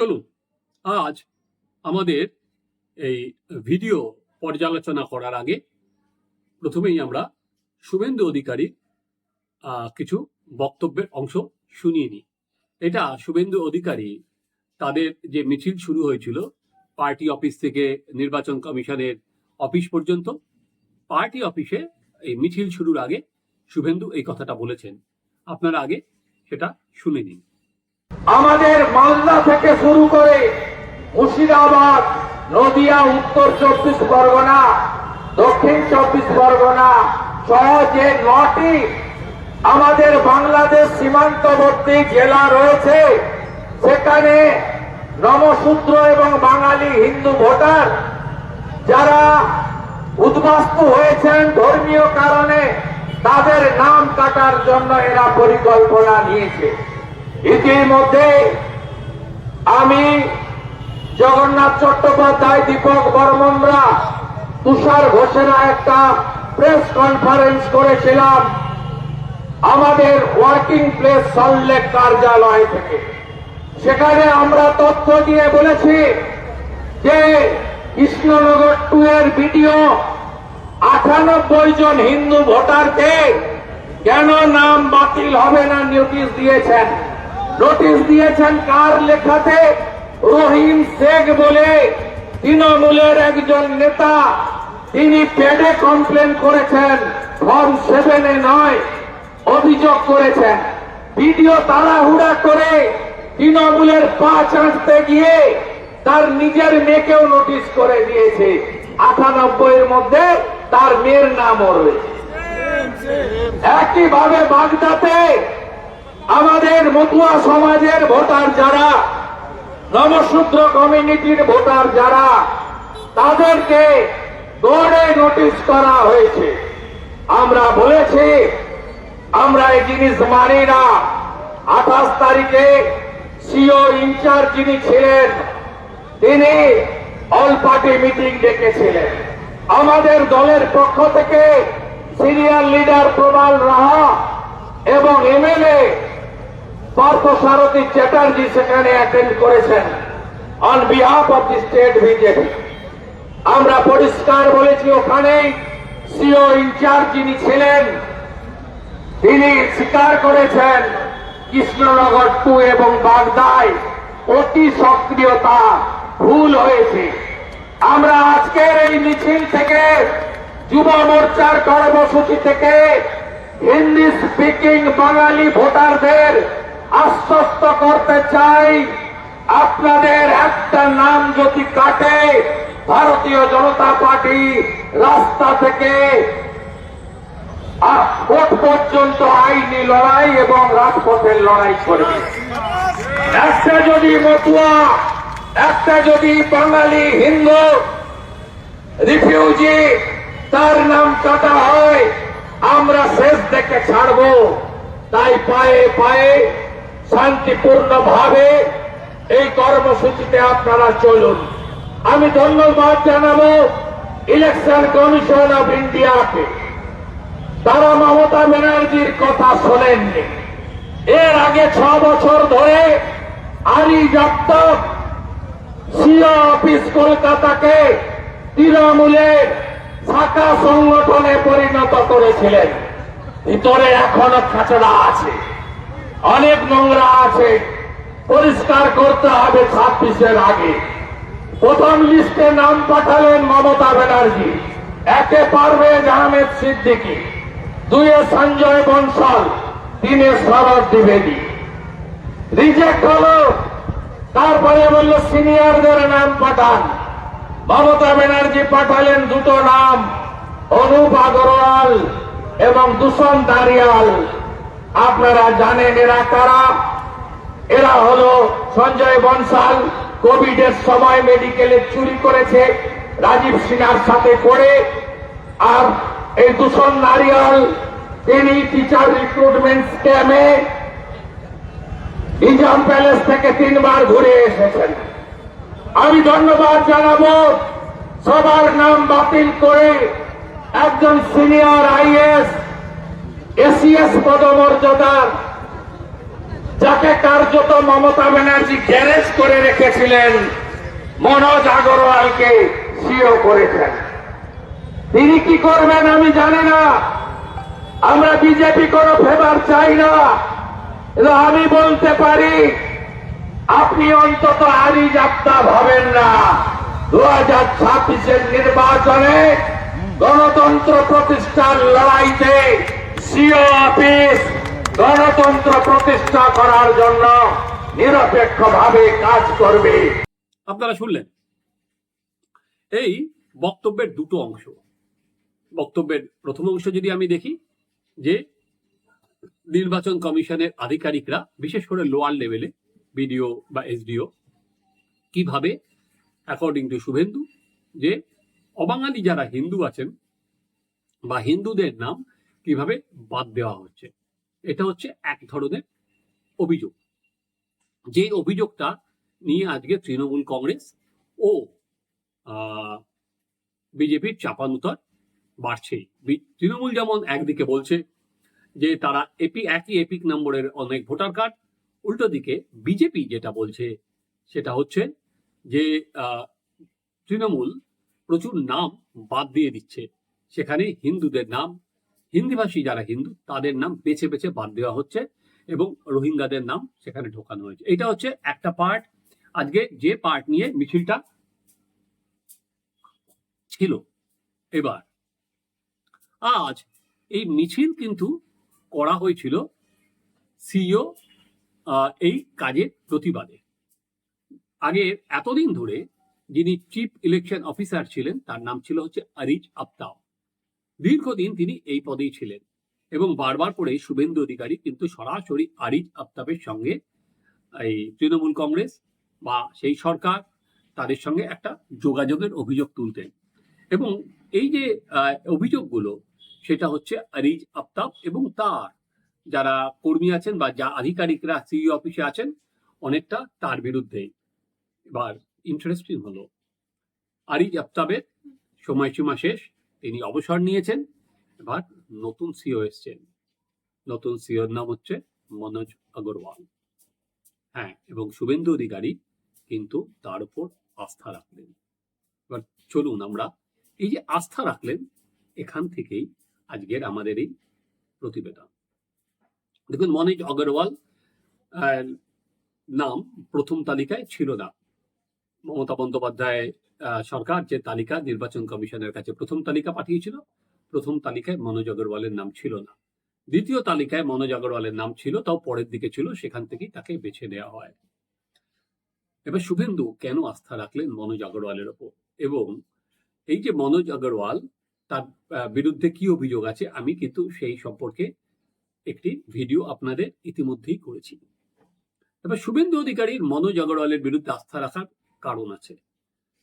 চলুন আজ আমাদের এই ভিডিও পর্যালোচনা করার আগে প্রথমেই আমরা শুভেন্দু অধিকারী আহ, কিছু বক্তব্যের অংশ শুনিয়ে নিই। এটা শুভেন্দু অধিকারী তাদের যে মিছিল শুরু হয়েছিল পার্টি অফিস থেকে নির্বাচন কমিশনের অফিস পর্যন্ত পার্টি অফিসে এই মিছিল শুরুর আগে শুভেন্দু এই কথাটা বলেছেন। আপনারা আগে সেটা শুনে নিন। আমাদের মালদা থেকে শুরু করে মুর্শিদাবাদ, নদিয়া, উত্তর চব্বিশ পরগনা, দক্ষিণ চব্বিশ পরগনা, সহ যে নটি আমাদের বাংলাদেশ সীমান্তবর্তী জেলা রয়েছে, সেখানে নমশূদ্র এবং বাঙালি হিন্দু ভোটার যারা উদ্বাস্তু হয়েছেন ধর্মীয় কারণে, তাদের নাম কাটার জন্য এরা পরিকল্পনা নিয়েছে। ইতিমধ্যে আমি জগন্নাথ চট্টোপাধ্যায়, দীপক বর্মনরা, তুষার ঘোষেরা একটা প্রেস কনফারেন্স করেছিলাম আমাদের ওয়ার্কিং প্লেস সল্লেক কার্যালয় থেকে। সেখানে আমরা তথ্য দিয়ে বলেছি যে কৃষ্ণনগর টু এর ভিডিও আটানব্বই জন হিন্দু ভোটারকে কেন নাম বাতিল হবে না নোটিশ দিয়েছেন? নোটিশ দিয়েছেন কার লেখাতে? রহিম শেখ বলে তৃণমূলের একজন নেতা। তিনি পেডে কমপ্লেন করেছেন, ফর্ম সেভেনে নয়, অভিযোগ করেছেন। ভিডিও তাড়াহুড়া করে তৃণমূলের পা চাঁচতে গিয়ে তার নিজের মেয়েকেও নোটিশ করে দিয়েছে। আটানব্বই এর মধ্যে তার মেয়ের নামও রয়েছে। একইভাবে বাগদাতে আমাদের মতুয়া সমাজের ভোটার যারা নমশূদ্র কমিউনিটির ভোটার যারা, তাদেরকে দৌড়ে নোটিশ করা হয়েছে। আমরা বলেছি, আমরা এই জিনিস মানি না। আঠাশ তারিখে সিও ইনচার্জ যিনি ছিলেন, তিনি অল পার্টি মিটিং ডেকেছিলেন। আমাদের দলের পক্ষ থেকে সিনিয়র লিডার প্রবাল রাহা এবং এমএলএ পার্থ সারথী চ্যাটার্জি সেখানে অ্যাটেন্ড করেছেন on behalf of the state BJP আমরা পরিষ্কার বলেছি ওখানেই সিও ইনচার্জ যিনি ছিলেন, তিনি স্বীকার করেছেন, কৃষ্ণনগর টু এবং বাগদায় অতি সক্রিয়তা ভুল হয়েছে। আমরা আজকের এই মিছিল থেকে, যুব মোর্চার কর্মসূচি থেকে হিন্দি স্পিকিং বাঙালি ভোটারদের আশ্বস্ত করতে চাই, আপনাদের একটা নাম যদি কাটে, ভারতীয় জনতা পার্টি রাস্তা থেকে ভোট পর্যন্ত আইনি লড়াই এবং রাজপথের লড়াই করবে। একটা যদি মতুয়া, একটা যদি বাঙালি, হিন্দু, রিফিউজি, তার নাম কাটা হয়, আমরা শেষ দেখে ছাড়বো। তাই পায়ে পায়ে শান্তিপূর্ণ ভাবে এই কর্মসূচিতে আপনারা চলুন। আমি ধন্যবাদ জানাব ইলেকশন কমিশন অফ ইন্ডিয়াকে। তারা মমতা ব্যানার্জির কথা শোনেননি। এর আগে ছ বছর ধরে আরি জপ্তক সিও অফিস কলকাতাকে তৃণমূলের শাখা সংগঠনে পরিণত করেছিলেন। ভিতরে এখনও খাচড়া আছে। অনেক নোংরা আছে। পরিষ্কার করতে হবে ছাব্বিশের আগে। প্রথম লিস্টে নাম পাঠালেন মমতা ব্যানার্জি। একে পারভেজ আহমেদ সিদ্দিকী। দুয়ে সঞ্জয় বনসাল। তিনে শরৎ দ্বিবেদী। রিজেক্ট হলো। তারপরে বলল, সিনিয়রদের নাম পাঠান। মমতা ব্যানার্জি পাঠালেন দুটো নাম। অনুপ আগরওয়াল এবং দূষণ দারিয়াল। আপনারা জানেন এরা কারা? এরা হলো সঞ্জয় বনসাল, কোভিডের সময় মেডিকেলে চুরি করেছে, রাজীব সিনহার সাথে করে আর এই দূষণ নারিয়াল, তিনি টিচার রিক্রুটমেন্ট স্ক্যামে নিজাম প্যালেস থেকে তিনবার ঘুরে এসেছেন। আমি ধন্যবাদ জানাব, সবার নাম বাতিল করে একজন সিনিয়র আইএস এসিএস পদমর্যাদার যাকে কার্যত মমতা ব্যানার্জি গ্যারেজ করে রেখেছিলেন, মনোজ আগরওয়ালকে সিও করেছেন। তিনি কি করবেন আমি জানি না। আমরা বিজেপি কোনো ফেভার চাই না। আমি বলতে পারি, আপনি অন্তত আরি যাত্রা ভাবেন না। দু হাজার ছাব্বিশের নির্বাচনে গণতন্ত্র প্রতিষ্ঠার লড়াইতে সিও অফিস গণতন্ত্র প্রতিষ্ঠা করার জন্য নিরপেক্ষভাবে কাজ করবে। আপনারা শুনলেন? এই বক্তব্যের দুটো অংশ। বক্তব্যের প্রথম অংশ যদি আমি দেখি, যে নির্বাচন কমিশনের আধিকারিকরা, বিশেষ করে লোয়ার লেভেলে, বিডিও বা এসডিও, কীভাবে অ্যাকর্ডিং টু শুভেন্দু, যে অবাঙালি যারা হিন্দু আছেন বা হিন্দুদের নাম কীভাবে বাদ দেওয়া হচ্ছে। এটা হচ্ছে এক ধরনের অভিযোগ। যে অভিযোগটা নিয়ে আজকে তৃণমূল কংগ্রেস ও বিজেপির চাপানুতর বাড়ছেই তৃণমূল যেমন একদিকে বলছে যে তারা এপি, একই এপিক নম্বরের অনেক ভোটার কার্ড, উল্টো দিকে বিজেপি যেটা বলছে সেটা হচ্ছে যে তৃণমূল প্রচুর নাম বাদ দিয়ে দিচ্ছে। সেখানে হিন্দুদের নাম হিন্দিভাষী যারা হিন্দু, তাদের নাম বেছে বেছে বাদ দেওয়া হচ্ছে এবং রোহিঙ্গাদের নাম সেখানে ঢোকানো হয়েছে। এটা হচ্ছে একটা পার্ট আজকে যে পার্ট নিয়ে মিছিলটা ছিল, এবার আজ এই মিছিল কিন্তু করা হয়েছিল সিইও এই কাজের প্রতিবাদে। আগে এতদিন ধরে যিনি চিফ ইলেকশন অফিসার ছিলেন, তার নাম ছিল হচ্ছে আরিজ আফতাব। দীর্ঘদিন তিনি এই পদেই ছিলেন এবং বারবার করে শুভেন্দু অধিকারী কিন্তু সরাসরি আরিজ আফতাবের সঙ্গে এই তৃণমূল কংগ্রেস বা সেই সরকার তাদের সঙ্গে একটা যোগাযোগের অভিযোগ তুলতেন। এবং এই যে অভিযোগগুলো, সেটা হচ্ছে আরিজ আফতাব এবং তার যারা কর্মী আছেন বা যা আধিকারিকরা সিই অফিসে আছেন, অনেকটা তার বিরুদ্ধেই এবার ইন্টারেস্টিং হলো। আরিজ আফতাবের সময়সীমা শেষ তিনি অবসর নিয়েছেন, এবার নতুন সিও এসছেন। নতুন সিওর নাম হচ্ছে মনোজ আগরওয়াল। হ্যাঁ এবং শুভেন্দু অধিকারী কিন্তু তার উপর আস্থা রাখলেন। এবার চলুন আমরা এই যে আস্থা রাখলেন, এখান থেকেই আজকের আমাদের এই প্রতিবেদন। দেখুন, মনোজ আগরওয়াল নাম প্রথম তালিকায় ছিল না। মমতা বন্দ্যোপাধ্যায় সরকার যে তালিকা নির্বাচন কমিশনের কাছে প্রথম তালিকা পাঠিয়েছিল, প্রথম তালিকায় মনোজ আগরওয়ালের নাম ছিল না। দ্বিতীয় তালিকায় মনোজ আগরওয়ালের নাম ছিল, তাও পরের দিকে ছিল, সেখান থেকেই তাকে বেছে নেওয়া হয়। এবার শুভেন্দু কেন আস্থা রাখলেন মনোজ আগরওয়ালের ওপর? এবং এই যে মনোজ আগরওয়াল তার বিরুদ্ধে কি অভিযোগ আছে, আমি কিন্তু সেই সম্পর্কে একটি ভিডিও আপনাদের ইতিমধ্যেই করেছি। এবার শুভেন্দু অধিকারীর মনোজ আগরওয়ালের বিরুদ্ধে আস্থা রাখার কারণ আছে।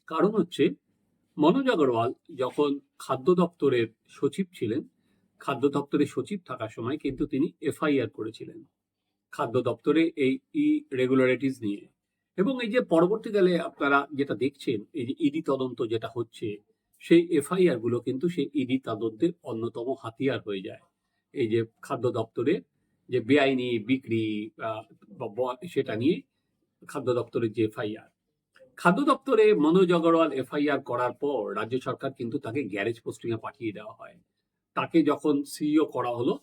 কারণ হচ্ছে মনোজ আগরওয়াল যখন খাদ্য দপ্তরের সচিব ছিলেন, খাদ্য দপ্তরের সচিব থাকার সময় কিন্তু তিনি এফআইআর করেছিলেন খাদ্য দপ্তরে এই ই রেগুলারিটিস নিয়ে। এবং এই যে পরবর্তীকালে আপনারা যেটা দেখছেন, এই যে ইডি তদন্ত যেটা হচ্ছে, সেই এফআইআরগুলো কিন্তু সেই ইডি তদন্তের অন্যতম হাতিয়ার হয়ে যায়। এই যে খাদ্য দপ্তরে যে বেআইনি বিক্রি সেটা নিয়ে খাদ্য দপ্তরের যে এফআইআর। খাদ্য দপ্তরে মনোজ আগরওয়াল এফআইআর করার পর রাজ্য সরকার কিন্তু তাকে গ্যারেজ পোস্টিং এ পাঠিয়ে দেওয়া হয়। তাকে যখন সিইও করা হলো,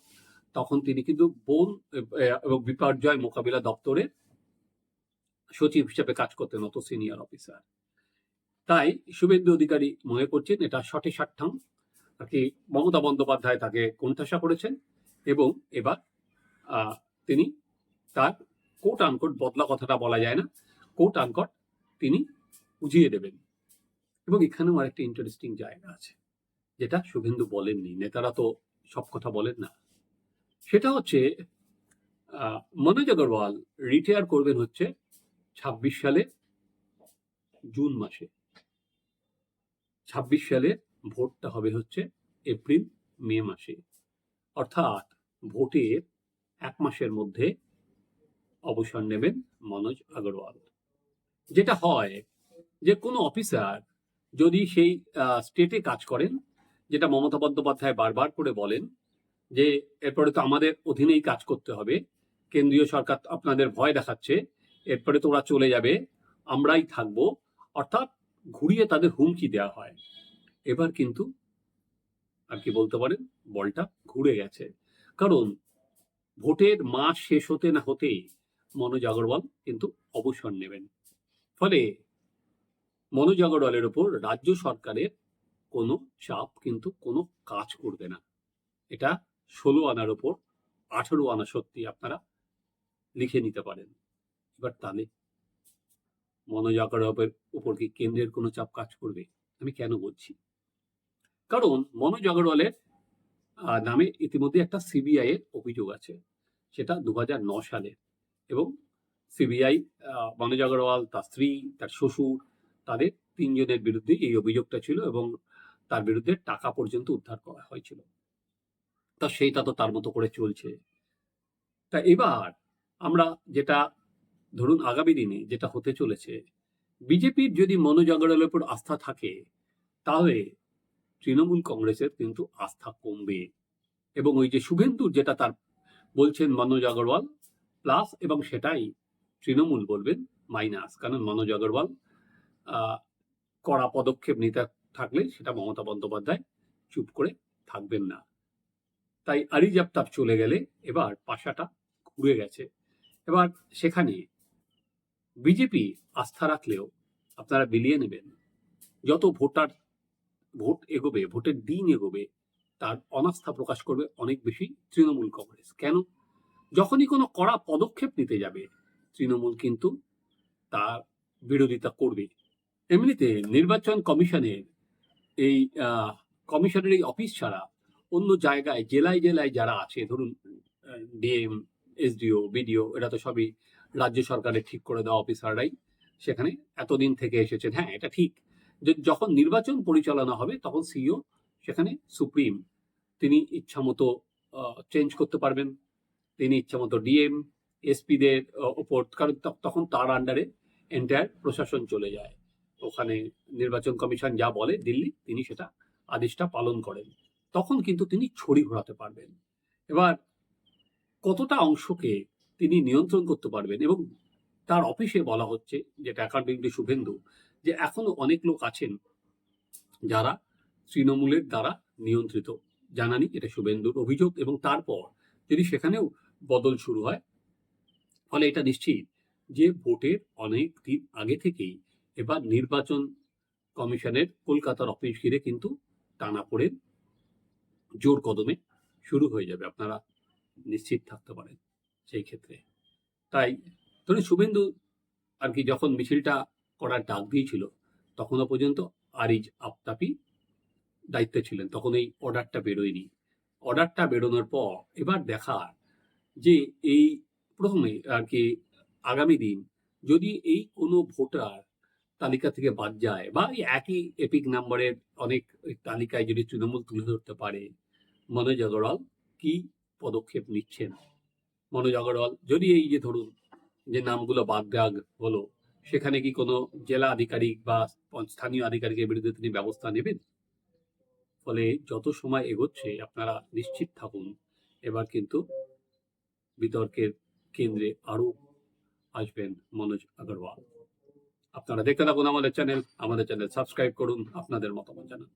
তখন তিনি কিন্তু বন এবং বিপর্যয় মোকাবিলা দপ্তরের সচিব হিসেবে কাজ করতেন, অত সিনিয়র অফিসার। তাই শুভেন্দু অধিকারী মনে করছেন এটা শটে সাট্টাম। আর কি মমতা বন্দ্যোপাধ্যায় তাকে কোণঠাসা করেছেন এবং এবার তিনি তার কোট আনকোট বদলা কথাটা বলা যায় না কোট আনকট তিনি বুঝিয়ে দেবেন। এবং এখানেও আরেকটা ইন্টারেস্টিং জায়গা আছে, যেটা শুভেন্দু বলেননি, নেতারা তো সব কথা বলেন না। সেটা হচ্ছে মনোজ আগরওয়াল রিটায়ার করবেন হচ্ছে ছাব্বিশ সালে জুন মাসে। ছাব্বিশ সালে ভোটটা হবে হচ্ছে এপ্রিল, মে মাসে। অর্থাৎ ভোটের এক মাসের মধ্যে অবসর নেবেন মনোজ আগরওয়াল। যেটা হয় যে কোনো অফিসার যদি সেই স্টেটে কাজ করেন, যেটা মমতা বন্দ্যোপাধ্যায় বারবার করে বলেন যে এরপরে তো আমাদের অধীনেই কাজ করতে হবে, কেন্দ্রীয় সরকার আপনাদের ভয় দেখাচ্ছে, এরপরে তো ওরা চলে যাবে, আমরাই থাকব, অর্থাৎ ঘুরিয়ে তাদের হুমকি দেওয়া হয়। এবার কিন্তু আর কি বলতে পারেন, বলটা ঘুরে গেছে। কারণ ভোটের মাস শেষ হতে না হতেই মনোজ আগরওয়াল কিন্তু অবসর নেবেন। ফলে মনোজ আগরওয়ালের ওপর রাজ্য সরকারের কোনো চাপ কিন্তু কোনো কাজ করবে না। এটা ষোলো আনার ওপর আঠেরো আনা সত্যি আপনারা লিখে নিতে পারেন। এবার তাহলে মনোজ আগরওয়ালের উপর কি কেন্দ্রের কোনো চাপ কাজ করবে? আমি কেন বলছি? কারণ মনোজ আগরওয়ালের নামে ইতিমধ্যে একটা সিবিআই এর অভিযোগ আছে, সেটা দু সালে এবং সিবিআই মনোজ আগরওয়াল, তার স্ত্রী, তার শ্বশুর, তাদের তিনজনের বিরুদ্ধে এই অভিযোগটা ছিল এবং তার বিরুদ্ধে টাকা পর্যন্ত উদ্ধার করা হয়েছিল। তা সেইটা তো তার মতো করে চলছে। তা এবার আমরা যেটা ধরুন আগামী দিনে যেটা হতে চলেছে, বিজেপির যদি মনোজ আগরওয়ালের উপর আস্থা থাকে, তাহলে তৃণমূল কংগ্রেসের কিন্তু আস্থা কমবে এবং ওই যে শুভেন্দুর যেটা তার বলছেন মনোজ আগরওয়াল, প্লাস এবং সেটাই তৃণমূল বলবেন, মাইনাস। কারণ মনোজ আগরওয়াল কড়া পদক্ষেপ নিতে থাকলে সেটা মমতা বন্দ্যোপাধ্যায় চুপ করে থাকবেন না। তাই আরিজ চলে গেলে এবার পাশাটা ঘুরে গেছে। এবার সেখানে বিজেপি আস্থা রাখলেও আপনারা বিলিয়ে নেবেন। যত ভোটার ভোট এগোবে, ভোটের দিন এগোবে, তার অনাস্থা প্রকাশ করবে অনেক বেশি তৃণমূল কংগ্রেস। কেন? যখনই কোনো কড়া পদক্ষেপ নিতে যাবে তৃণমূল কিন্তু তার বিরোধিতা করবে। এমনিতে নির্বাচন কমিশনের এই কমিশনের এই অফিস ছাড়া অন্য জায়গায়, জেলায় জেলায় যারা আছে, ধরুন ডিএম, এসডিও, বিডিও এটা তো সবই রাজ্য সরকারের ঠিক করে দেওয়া অফিসাররাই। সেখানে এতদিন থেকে এসেছেন। হ্যাঁ এটা ঠিক। যে যখন নির্বাচন পরিচালনা হবে, তখন সিইও সেখানে সুপ্রিম, তিনি ইচ্ছামতো চেঞ্জ করতে পারবেন। তিনি ইচ্ছামতো ডিএম এসপিদের ওপর। কারণ তখন তার আন্ডারে এন্টায়ার প্রশাসন চলে যায়। ওখানে নির্বাচন কমিশন যা বলে দিল্লি, তিনি সেটা আদেশটা পালন করেন। তখন কিন্তু তিনি ছড়ি ঘোরাতে পারবেন। এবার কতটা অংশকে তিনি নিয়ন্ত্রণ করতে পারবেন এবং তার অফিসে বলা হচ্ছে, যেটা টু শুভেন্দু, যে এখনও অনেক লোক আছেন যারা তৃণমূলের দ্বারা নিয়ন্ত্রিত। জানানি এটা শুভেন্দুর অভিযোগ এবং তারপর যদি সেখানেও বদল শুরু হয় ফলে এটা নিশ্চিত যে ভোটের অনেক দিন আগে থেকেই এবার নির্বাচন কমিশনের কলকাতার অফিস ঘিরে কিন্তু টানা পড়ে জোর কদমে শুরু হয়ে যাবে। আপনারা নিশ্চিত থাকতে পারেন সেই ক্ষেত্রে। তাই ধরুন শুভেন্দু আর কি যখন মিছিলটা করার ডাক দিয়েছিল তখনও পর্যন্ত আরিজ আফতাপি দায়িত্বে ছিলেন, তখন এই অর্ডারটা বেরোয়নি। অর্ডারটা বেরোনোর পর এবার দেখা যে এই প্রথমে আর কি আগামী দিন যদি এই কোনো ভোটার তালিকা থেকে বাদ যায় বা এই একই এপিক নাম্বারের অনেক তালিকায় যদি তৃণমূল তুলে ধরতে পারে, মনোজ আগরওয়াল কি পদক্ষেপ নিচ্ছেন? মনোজ আগরওয়াল, যদি এই যে ধরুন যে নামগুলো বাদ দেওয়া হলো, সেখানে কি কোনো জেলা আধিকারিক বা স্থানীয় আধিকারিকের বিরুদ্ধে তিনি ব্যবস্থা নেবেন? ফলে যত সময় এগোচ্ছে, আপনারা নিশ্চিত থাকুন। এবার কিন্তু বিতর্কের কেন্দ্রে আরও আসবেন মনোজ আগরওয়াল। আপনারা দেখতে থাকুন আমাদের চ্যানেল আমাদের চ্যানেল সাবস্ক্রাইব করুন আপনাদের মতামত জানান।